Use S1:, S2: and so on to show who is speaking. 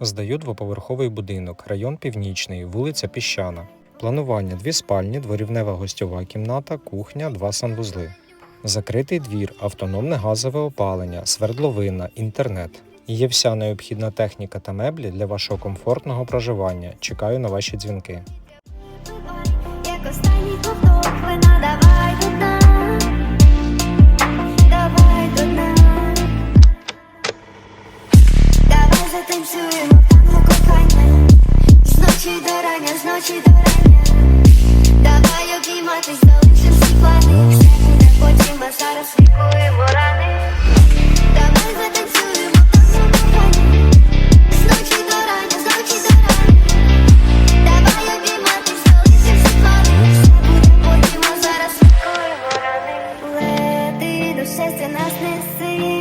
S1: Здаю двоповерховий будинок, район Північний, вулиця Піщана. Планування дві спальні, дворівнева гостьова кімната, кухня, два санвузли. Закритий двір, автономне газове опалення, свердловина, інтернет. Є вся необхідна техніка та меблі для вашого комфортного проживання. Чекаю на ваші дзвінки.
S2: затанцюємо танго кохання З до рання, з до рання Давай обійматись, залишим всі плани Все буде зараз лікуємо рани Давай затанцюємо танго кохання З ночі до рання, з ночі до рання Давай обійматись, залишим плани Все буде зараз лікуємо рани Лети до нас неси